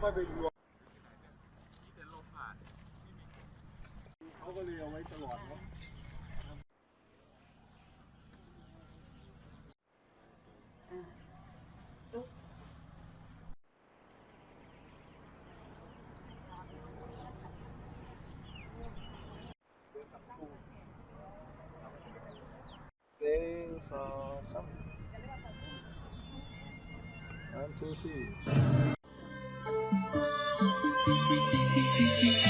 ค่อยไปรวมเป็นลมผ่านเขาก็เลยเอาไว้ตลอดเนาะหนึ่งสองสาม One, two, three. หม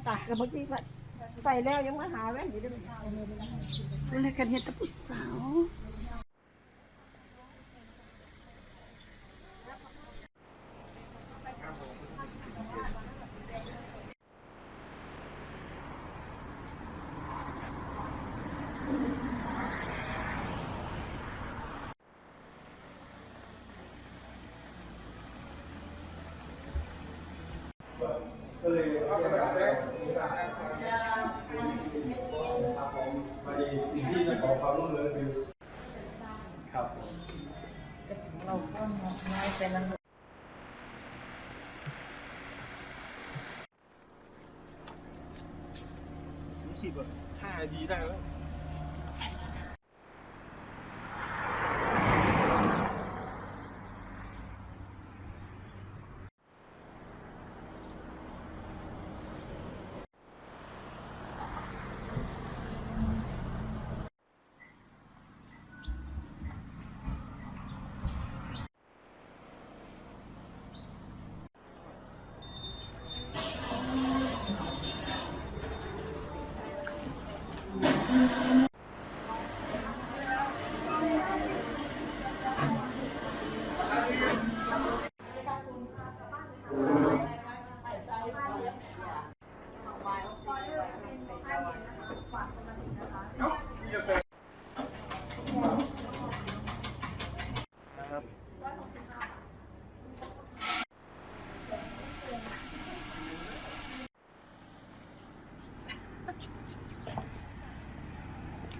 อันใส่แว่นตากับบางทีก็ใส่แล้วยังมาหาแว่นอยู่ด้วยแล้วกันเฮ็ดแตะปุดสาว ก็เลยเอาไปแบบนี้ครับผมพอดีสิ่งที่จะขอความร่วมมือคือครับผมเราก็น้อยไปแล้วรู้สึกแบบค่าดีได้แล้ว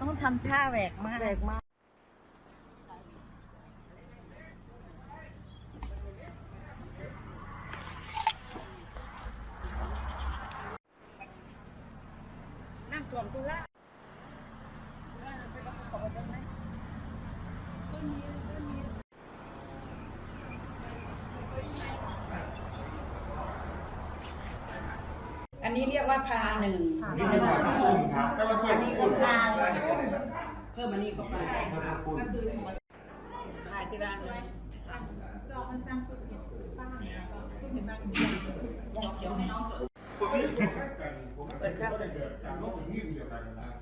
ต้องทำท่าแหวกมากแหวกมาก นั่งกล่อมตุล่า อันนี้เรียกว่าพาหนึ่งนี่คือความคุ้มครับแต่ว่าเพื่อนอันนี้คือพาเพิ่มอันนี้เข้าไปพาที่ร้านเลย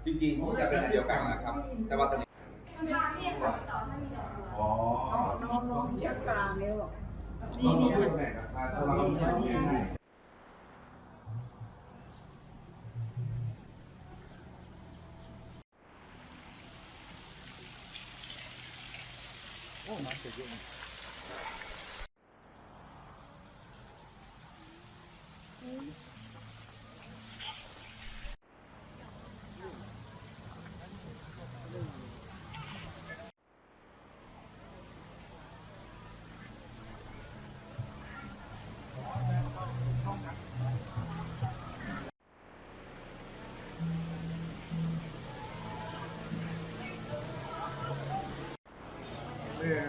จริงๆผมอยากเป็นเดียวกันนะครับ แต่ว่าตอนนี้อ๋อน้องน้องเชือกกลางเนี่ยหรอนี่นี่ બહુ માથે જોયું Mm-hmm.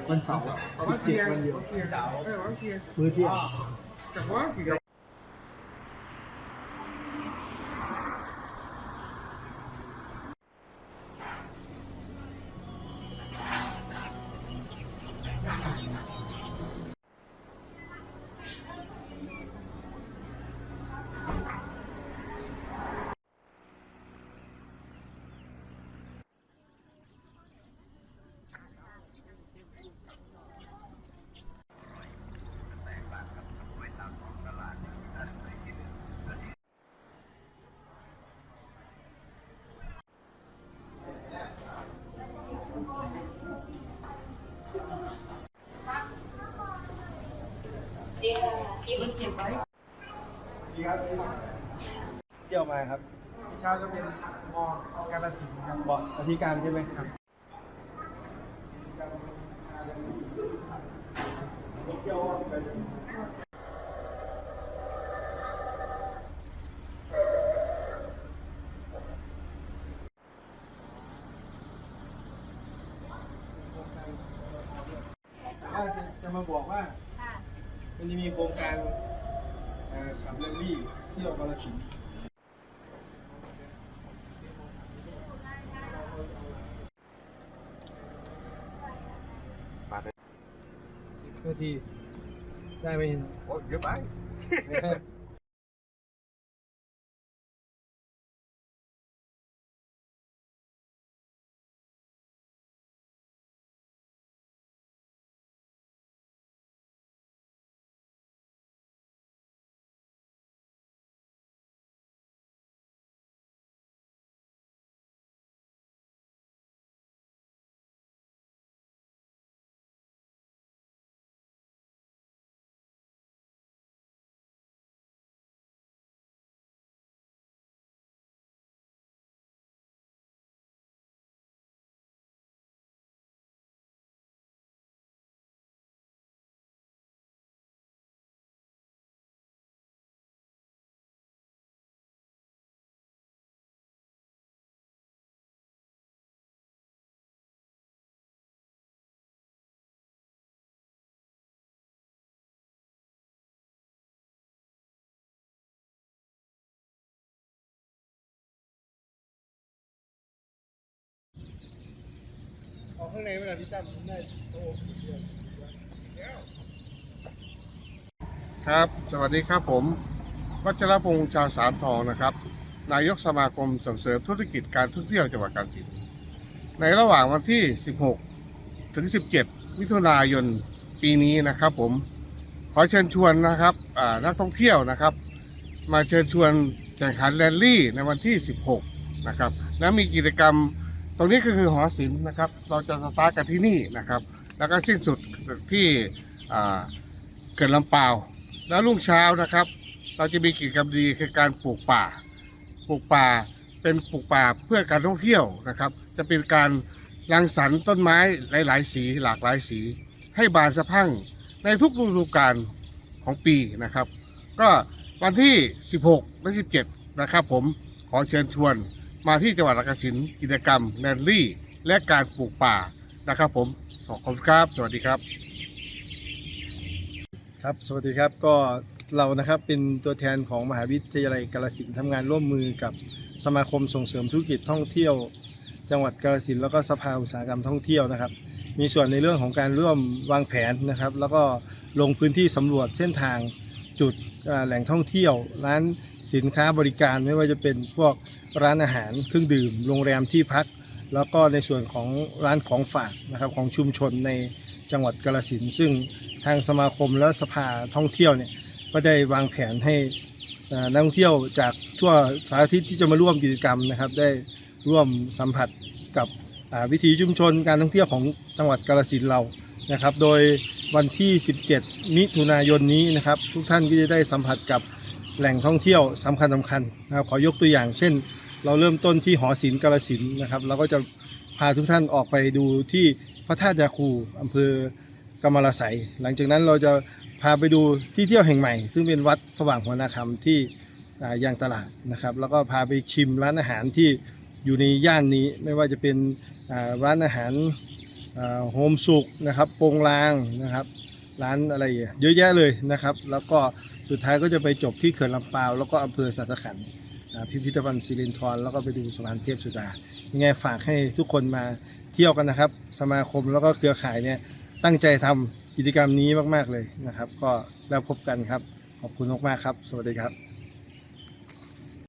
วันเสาร์สิบเจ็ดวันเดียวมื้อเที่ยงดี เที่ยวมาครับเช้าจะเป็นมอการสินครับบอกอธิการใช่ไหมครับว่าจะจะมาบอกว่า มันจะมีโครงการเอ่อ ขับเรลลี่เที่ยวกาลสินธุ์เพื่อที่ได้ไหมโอ้เยอะไป ข้างในเวลาพี่ตั้มได้โอ้ครับ สวัสดีครับผม วัชรพงษ์ชาวสามทองนะครับ นายกสมาคมส่งเสริมธุรกิจการท่องเที่ยวจังหวัดกาฬสินธุ์ในระหว่างวันที่ 16 ถึง 17 มิถุนายนปีนี้นะครับผม ขอเชิญชวนนะครับนักท่องเที่ยวนะครับ มาเชิญชวนแข่งขันแรลลี่ในวันที่ 16 นะครับ และมีกิจกรรม ตรงนี้ก็คือหอศิลป์นะครับ เราจะสตาร์ทกันที่นี่นะครับ แล้วก็สิ้นสุดที่เกิดลำเปาวแล้วรุ่งเช้านะครับ เราจะมีกิจกรรมดีคือการปลูกป่า ปลูกป่าเป็นปลูกป่าเพื่อการท่องเที่ยวนะครับ จะเป็นการรังสรรค์ต้นไม้หลาย ๆ สีหลากหลายสี ให้บานสะพั่งในทุกฤดูกาลของปีนะครับ ก็วันที่ 16และ17 นะครับผมขอเชิญชวน มาที่จังหวัดกาฬสินธุ์กิจกรรมแรลลี่ และการปลูกป่านะครับผมขอบคุณครับ สวัสดีครับ ครับ สวัสดีครับ ก็เรานะครับเป็นตัวแทนของมหาวิทยาลัยกาฬสินธุ์ทำงานร่วมมือกับสมาคมส่งเสริมธุรกิจท่องเที่ยว จังหวัดกาฬสินธุ์แล้วก็สภาอุตสาหกรรมท่องเที่ยวนะครับ มีส่วนในเรื่องของการร่วมวางแผนนะครับ แล้วก็ลงพื้นที่สำรวจเส้นทางจุดแหล่งท่องเที่ยวร้าน สินค้าบริการไม่ว่าจะเป็นพวกร้านอาหารเครื่องดื่ม โรงแรมที่พัก แล้วก็ในส่วนของร้านของฝากนะครับของชุมชนในจังหวัดกาฬสินซึ่งทางสมาคมและสภาท่องเที่ยวเนี่ยก็ได้วางแผนให้นักท่องเที่ยวจากทั่วสารทิศที่จะมาร่วมกิจกรรมนะครับ ได้ร่วมสัมผัสกับวิถีชุมชนการท่องเที่ยวของจังหวัดกาฬสินเรานะครับ โดยวันที่ 17 มิถุนายนนี้นะครับ ทุกท่านก็จะได้สัมผัสกับ แหล่งท่องเที่ยวสำคัญสำคัญนะครับขอยกตัวอย่าง เช่น เราเริ่มต้นที่หอศิลป์กาลสินนะครับเราก็จะพาทุกท่านออกไปดูที่พระธาตุยาคูอำเภอกำมะละไสยหลังจากนั้นเราจะพาไปดูที่เที่ยวแห่งใหม่ ซึ่งเป็นวัดสว่างหัวนาคำที่อ่ายางตลาดนะครับ แล้วก็พาไปชิมร้านอาหารที่อยู่ในย่านนี้ไม่ว่าจะเป็นร้านอาหารโฮมสุกนะครับโปงลางนะครับ ร้านอะไรเยอะแยะเลยนะครับ แล้วก็สุดท้ายก็จะไปจบที่เขื่อนลำปาว แล้วก็อำเภอสัตขันพิพิธภัณฑ์ศิรินทรแล้วก็ไปดูสะพานเทพสุดา ยังไงฝากให้ทุกคนมาเที่ยวกันนะครับ สมาคมแล้วก็เครือข่ายเนี่ยตั้งใจทำกิจกรรมนี้มาก ๆ เลยนะครับ ก็แล้วพบกันครับ ขอบคุณมากๆครับ สวัสดีครับ